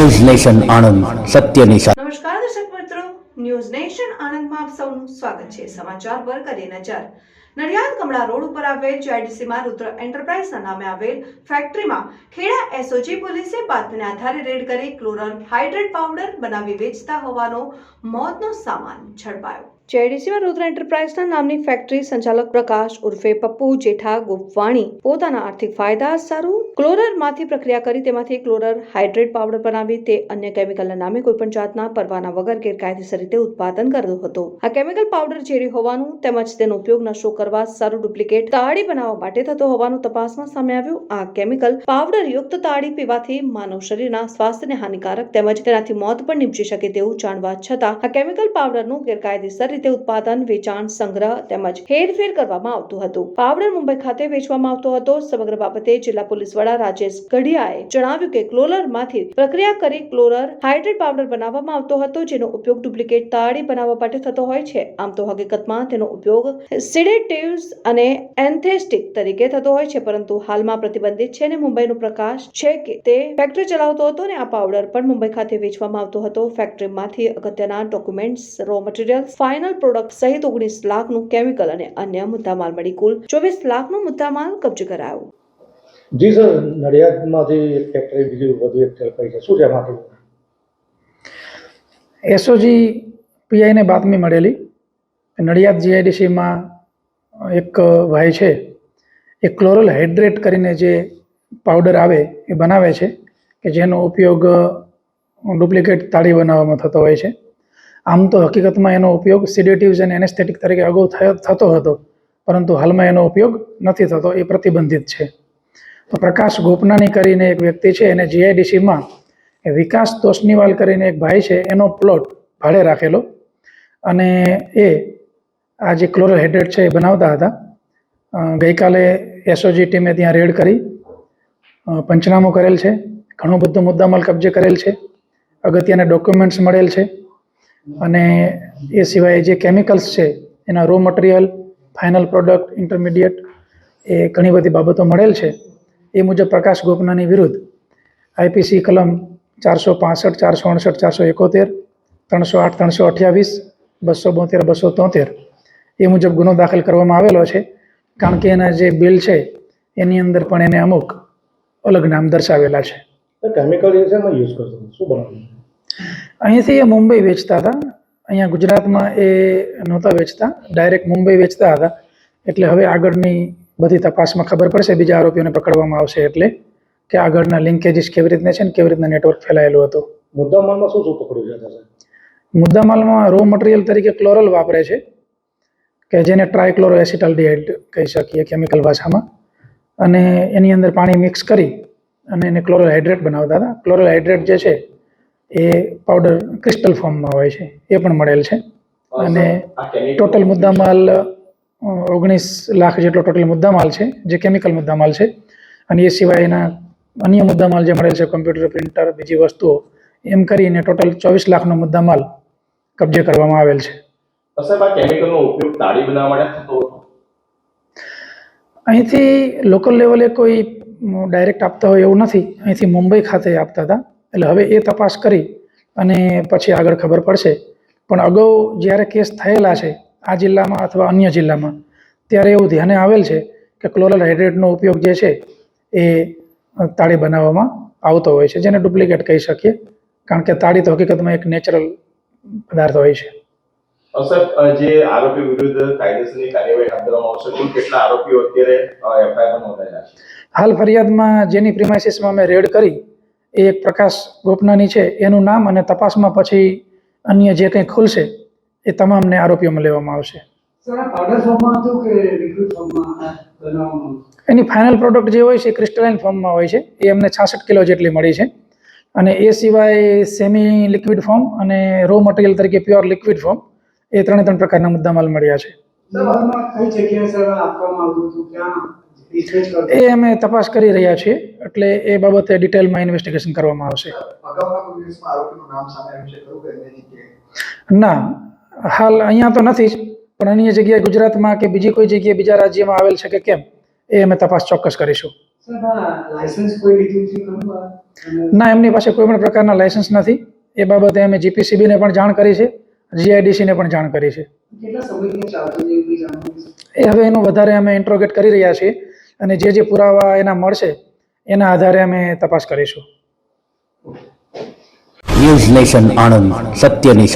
News nation Anand સત્યની સાથે નમસ્કાર દર્શક મિત્રો, ન્યૂઝ નેશન આનંદમાં આપ સૌનું સ્વાગત છે. સમાચાર પર કરીએ નજર. નડિયાદ કમળા રોડ ઉપર આવેલ જીઆઈડીસીમાં રુદ્ર એન્ટરપ્રાઇઝના નામે આવેલ ફેક્ટરીમાં ખેડા એસઓજી પોલીસે બાતમીને આધારે રેડ કરી ક્લોરલ હાઇડ્રેટ પાવડર બનાવી વેચતા હોવાનો મોતનો સામાન ઝડપાયો. જેડીસીમાં રુદ્ર એન્ટરપ્રાઇઝના નામની ફેક્ટરી સંચાલક પ્રકાશ ઉર્ફે પપ્પુ જેઠા ગોપવાણી પોતાના આર્થિક ફાયદા સારું ક્લોરરમાંથી પ્રક્રિયા કરી તેમાંથી ક્લોરર હાઇડ્રેટ પાવડર બનાવી તે અન્ય કેમિકલના નામે કોઈપણ જાતના પરવાના વગર ગેરકાયદેસર રીતે ઉત્પાદન કરતો હતો. આ કેમિકલ પાવડર ઝેરી હોવાનું તેમજ તેનો ઉપયોગ નશો કરવા સારું ડુપ્લિકેટ તાળી બનાવવા માટે થતો હોવાનું તપાસમાં સામે આવ્યું. આ કેમિકલ પાવડર યુક્ત તાળી પીવાથી માનવ શરીરના સ્વાસ્થ્યને હાનિકારક તેમજ તેનાથી મોત પણ નીપજી શકે તેવું જાણવા છતાં આ કેમિકલ પાવડરનું ગેરકાયદેસર રીતે ઉત્પાદન, વેચાણ, સંગ્રહ તેમજ હેરફેર કરવામાં આવતું હતું. પાવડર મુંબઈ ખાતે વેચવામાં આવતો હતો. સમગ્ર બાબતે જિલ્લા પોલીસ વડા રાજેશ ગઢિયાએ જણાવ્યું કે ક્લોરરમાંથી પ્રક્રિયા કરી ક્લોરર હાઇડ્રેટ પાવડર બનાવવામાં આવતો હતો, જેનો ઉપયોગ ડુપ્લિકેટ તાળી બનાવવા માટે થતો હોય છે. આમ તો હકીકતમાં તેનો ઉપયોગ સિડેટિવ્સ અને એન્થેસ્ટિક તરીકે થતો હોય છે પરંતુ હાલમાં પ્રતિબંધિત છે અને મુંબઈનો પ્રકાશ છે કે તે ફેક્ટરી ચલાવતો હતો અને આ પાવડર પણ મુંબઈ ખાતે વેચવામાં આવતો હતો. ફેક્ટરીમાંથી અગત્યના documents raw material final product સહિત ઓગણીસ લાખનું કેમિકલ અને અન્ય મુદ્દામાલ મળી. કુલ ચોવીસ લાખનો મુદ્દામાલ કબજે કરાયો. જી સર નડિયાદમાંથી એક ફેક્ટરી બીજી વધુ એક ઝડપાઈ છે. શું છે એમાંથી એસઓજી પીઆઈને બાતમી મળેલી. નડિયાદ જીઆઈડીસીમાં એક ભાઈ છે, એ ક્લોરલ હાઇડ્રેટ કરીને જે પાવડર આવે એ બનાવે છે, કે જેનો ઉપયોગ ડુપ્લિકેટ તાળી બનાવવામાં થતો હોય છે. આમ તો હકીકતમાં એનો ઉપયોગ સિડેટિવ્સ અને એનેસ્થેટિક તરીકે અગાઉ થતો હતો, પરંતુ હાલમાં એનો ઉપયોગ નથી થતો, એ પ્રતિબંધિત છે. તો પ્રકાશ ગોપનાની કરીને એક વ્યક્તિ છે, એને જીઆઈડીસીમાં વિકાસ તોષનીવાલ કરીને એક ભાઈ છે, એનો પ્લોટ ભાડે રાખેલો. અને એ આ જે ક્લોરોહાઇડ્રેટ છે એ બનાવતા હતા. ગઈકાલે એસઓજી ટીમે ત્યાં રેડ કરી. પંચનામો કરેલ છે. ઘણો બધો મુદ્દામાલ કબજે કરેલ છે. અગત્યના ડોક્યુમેન્ટ્સ મળેલ છે. અને એ સિવાય જે કેમિકલ્સ છે, એના raw material final product intermediate એ ઘણી બધી બાબતો મળેલ છે. એ મુજબ પ્રકાશ ગોપનાની વિરુદ્ધ આઈપીસી કલમ ચારસો પાસઠ, ચારસો અડસઠ, ચારસો એકોતેર, ત્રણસો આઠ, ત્રણસો અઠ્યાવીસ, બસો બોતેર, બસો તોતેર એ મુજબ ગુનો દાખલ કરવામાં આવેલો છે. કારણ કે એના જે બિલ છે એની અંદર પણ એને અમુક અલગ નામ દર્શાવેલા છે. કેમિકલ એ યુઝ શું અહીંથી એ મુંબઈ વેચતા હતા. અહીંયા ગુજરાતમાં એ નહોતા વેચતા. ડાયરેક્ટ મુંબઈ વેચતા હતા. એટલે હવે આગળની બધી તપાસમાં ખબર પડશે. બીજા આરોપીઓને પકડવામાં આવશે એટલે કે આગળના લિંકેજીસ કેવી રીતના છે ને કેવી રીતના નેટવર્ક ફેલાયેલું હતું. મુદ્દામાલમાં શું શું પકડ્યું છે મુદ્દામાલમાં રો મટીરિયલ તરીકે ક્લોરલ વાપરે છે. કે જેને ટ્રાયક્લોરો એસિટલડીહાઇડ કહી શકીએ કેમિકલ ભાષામાં. અને એની અંદર પાણી મિક્સ કરી અને એને ક્લોરલ હાઇડ્રેટ બનાવતા હતા. ક્લોરલ હાઇડ્રેટ જે છે એ પાવડર ક્રિસ્ટલ ફોર્મમાં હોય છે. એ પણ મળેલ છે. અને ટોટલ મુદ્દામાલ ઓગણીસ લાખ જેટલો ટોટલ મુદ્દામાલ છે જે કેમિકલ મુદ્દામાલ છે. અને એ સિવાય એના અન્ય મુદ્દામાલ જે મળેલ છે કમ્પ્યુટર પ્રિન્ટર બીજી વસ્તુઓ એમ કરીને ટોટલ ચોવીસ લાખનો મુદ્દામાલ કબજે કરવામાં આવેલ છે. સાહેબ, આ કેમિકલનો ઉપયોગ તાળી બનાવવા માટે થતો હતો? અહીંથી લોકલ લેવલે કોઈ ડાયરેક્ટ આપતા હોય એવું નથી. અહીંથી મુંબઈ ખાતે આપતા હતા. એટલે હવે એ તપાસ કરી અને પછી આગળ ખબર પડશે. પણ અગાઉ જ્યારે કેસ થયેલા છે, આ જિલ્લામાં અથવા અન્ય જિલ્લામાં, ત્યારે એવું ધ્યાને આવેલ છે કે ક્લોરલ હાઇડ્રેટનો ઉપયોગ જે છે એ તાળી બનાવવામાં આવતો હોય છે, જેને ડુપ્લિકેટ કહી શકીએ. કારણ કે તાળી તો હકીકતમાં એક નેચરલ પદાર્થ હોય છે. અ, જે આરોપી વિરુદ્ધ કાયદેસરની કાર્યવાહી હાથ ધરવામાં આવશે કુલ કેટલા આરોપીઓ અત્યારે એફઆઈઆર નોંધાયેલા છે? હાલ ફરિયાદમાં જેની પ્રિમાઇસીસમાં અમે રેડ કરી એ એક પ્રકાશ ગોપનાની છે એનું નામ અને તપાસમાં પછી અન્ય જે કંઈ ખુલશે એ તમામને આરોપીઓમાં લેવામાં આવશે. સર એની ફાઇનલ પ્રોડક્ટ જે હોય છે ક્રિસ્ટલાઇન ફોર્મમાં હોય છે એ અમને છાસઠ કિલો જેટલી મળી છે. અને એ સિવાય સેમી લિક્વિડ ફોર્મ અને રો મટીરિયલ તરીકે પ્યોર લિક્વિડ ફોર્મ એ ત્રણે ત્રણ પ્રકારના મુદ્દામાલ મળ્યા છે. એ અમે તપાસ કરી રહ્યા છીએ એટલે એ બાબતે ડિટેલમાં ઇન્વેસ્ટિગેશન કરવામાં આવશે. ના હાલ અહીંયા તો નથી જ પણ અન્ય જગ્યાએ ગુજરાતમાં કે બીજી કોઈ જગ્યાએ બીજા રાજ્યમાં આવેલ છે કે કેમ એ અમે તપાસ ચોક્કસ કરીશું. ના એમની પાસે કોઈ પણ પ્રકારના લાયસન્સ નથી. એ બાબતે અમે જીપીસીબીને પણ જાણ કરી છે. જીઆઈડીસીને પણ જાણ કરી છે. એ હવે એનું વધારે અમે ઇન્ટ્રોગેટ કરી રહ્યા છીએ અને જે જે પુરાવા એના મળશે એના આધારે અમે તપાસ કરીશું. ન્યૂઝ નેશન આણંદ સત્યની